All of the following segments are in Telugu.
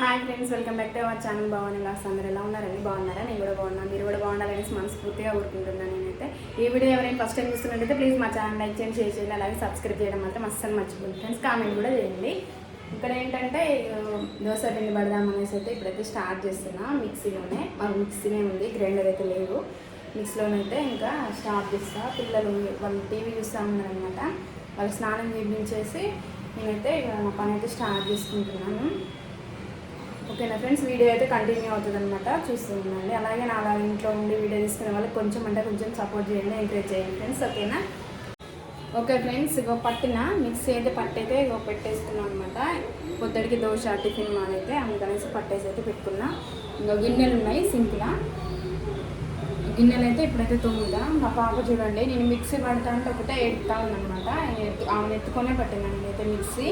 Hi friends welcome back to our channel Bhavani loss అందరు ఎలా ఉన్నారండి బాగున్నారా? నేను కూడా బాగున్నాను. మీరు కూడా బాగుండాలనేసి మనస్ఫూర్తిగా కోరుకుంటున్నాను నేనైతే. ఈ వీడియో ఎవరైనా ఫస్ట్ టైం చూస్తున్నట్టయితే ప్లీజ్ మా ఛానల్ లైక్ చేయండి షేర్ చేయండి అలాగే సబ్స్క్రైబ్ చేయడం మాత్రం అస్సలు మర్చిపోయింది ఫ్రెండ్స్ కామెంట్ కూడా చేయండి. ఇక్కడ ఏంటంటే దోశ పిండి పడదాం అనేసి అయితే ఇప్పుడైతే స్టార్ట్ చేస్తున్నా మిక్సీలోనే. మాకు మిక్సీనే ఉంది గ్రైండర్ అయితే లేదు. మిక్సీలోనైతే ఇంకా స్టార్ట్ చేస్తా. పిల్లలు వాళ్ళు టీవీ చూస్తూ ఉన్నారనమాట వాళ్ళు స్నానం చేయించేసి నేనైతే ఇక నా పని అయితే స్టార్ట్ చేసుకుంటున్నాను. ఓకేనా ఫ్రెండ్స్? వీడియో అయితే కంటిన్యూ అవుతుంది అనమాట చూస్తూ ఉండండి అలాగే నా అలా ఇంట్లో ఉండి వీడియో తీసుకునే వాళ్ళకి కొంచెం అంటే కొంచెం సపోర్ట్ చేయండి ఎంకరేజ్ చేయండి ఫ్రెండ్స్. ఓకేనా? ఓకే ఫ్రెండ్స్ ఇగో పట్టిన మిక్సీ అయితే పట్టయితే ఇగో పెట్టేసుకున్నాం అనమాట పొద్దుడికి దోశ టిఫిన్ మానైతే అందుకనేసి పట్టేసి అయితే పెట్టుకున్నా. ఇంకా గిన్నెలు ఉన్నాయి సింపుల్గా గిన్నెలు అయితే ఇప్పుడైతే తొమ్మిదా. మా పాప చూడండి నేను మిక్సీ పడతా అంటే ఒకటే ఎడుతా ఉందనమాట ఆమెను ఎత్తుకొనే పట్టినాను అయితే మిక్సీ.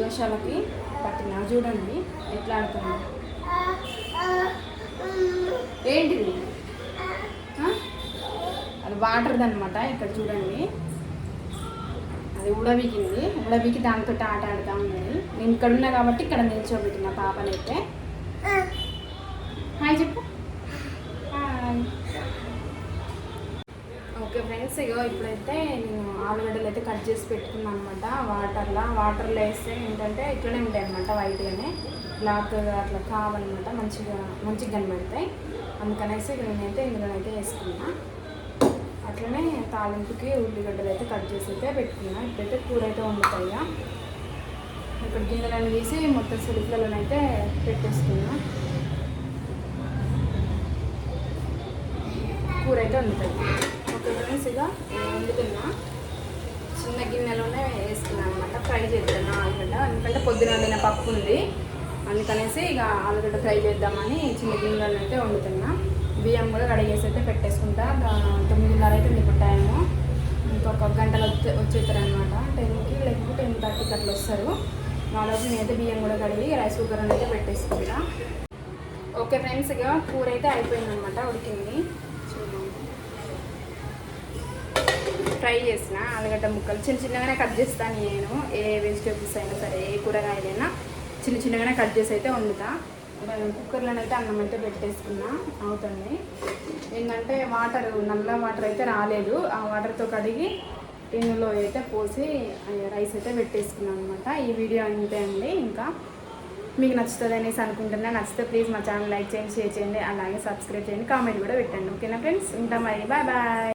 దోశలకి పట్టిన. చూడండి ఎట్లా ఆడుతుంది ఏంటిది? అది వాటర్ది అనమాట ఇక్కడ చూడండి. అది ఉడబీకింది. ఉడబీకి దాంతో ఆట ఆడుతూ ఉన్నది నేను ఇక్కడ ఉన్నా కాబట్టి ఇక్కడ నిల్చోబెట్టిన పాపనైతే. హాయ్ చెప్పు హాయ్ ఓకే ఫ్రెండ్స్ ఇగో ఇప్పుడైతే నేను ఆలుగడ్డలు అయితే కట్ చేసి పెట్టుకున్నాను అనమాట వాటర్లో. వాటర్లో వేస్తే ఏంటంటే ఇట్లనే ఉంటాయి అనమాట వైట్గానే. బ్లాక్ అట్లా కావాలన్నమాట మంచిగా మంచిగా కనబడతాయి. అందుకనేసి ఇక నేనైతే ఇందులోనైతే వేసుకున్నా. అట్లనే తాలింపుకి ఉల్లిగడ్డలు అయితే కట్ చేసి అయితే పెట్టుకున్నా. ఇప్పుడైతే కూర అయితే వండుతాయిగా ఇక్కడ గిన్నెలను తీసి మొత్తం సిలిప్లలోనైతే పెట్టేసుకున్నా కూర అయితే వండుతాయి వండుతున్నా. చిన్న గిన్నెలోనే వేసుకున్నాను అనమాట ఫ్రై చేస్తాను ఆలుగడ్డ? ఎందుకంటే పొద్దున వండిన పప్పు ఉంది. అందుకనేసి ఇక ఆలుగడ్డ ఫ్రై చేద్దామని చిన్న గిన్నెలో అయితే వండుతున్నా. బియ్యం కూడా కడిగేసి అయితే పెట్టేసుకుంటా. తొమ్మిదిన్నర అయితే మీకు టైము ఇంకొక గంటలు వచ్చే వచ్చేస్తారు అనమాట టెన్కి లేకపోతే టెన్ థర్టీకి అట్లా వస్తారు. నాలుగు నేనైతే బియ్యం కూడా కడిగి రైస్ కుక్కర్ అయితే పెట్టేసుకుంటా. ఓకే ఫ్రెండ్స్ ఇక కూర అయితే అయిపోయింది అనమాట ఉడికింది చూడండి ఫ్రై చేసిన ఆలుగడ్డ ముక్కలు. చిన్న చిన్నగానే కట్ చేస్తాను నేను. ఏ వెజిటేబుల్స్ అయినా సరే ఏ కూరగాయలైనా చిన్న చిన్నగానే కట్ చేసి అయితే వండుతా. కుక్కర్లోనే అయితే అన్నం అయితే పెట్టేసుకున్నా. అవుతుంది. ఏంటంటే వాటర్ నల్ల వాటర్ అయితే రాలేదు. ఆ వాటర్తో కడిగి టిన్నులో అయితే పోసి రైస్ అయితే పెట్టేసుకున్నాను అనమాట ఈ వీడియో అంతే అండి. ఇంకా మీకు నచ్చుతుంది అనేసి అనుకుంటున్నా. నచ్చితే ప్లీజ్ మా ఛానల్ లైక్ చేయండి షేర్ చేయండి అలాగే సబ్స్క్రైబ్ చేయండి కామెంట్ కూడా పెట్టండి. ఓకేనా ఫ్రెండ్స్? ఉంటాం మరి. Bye bye.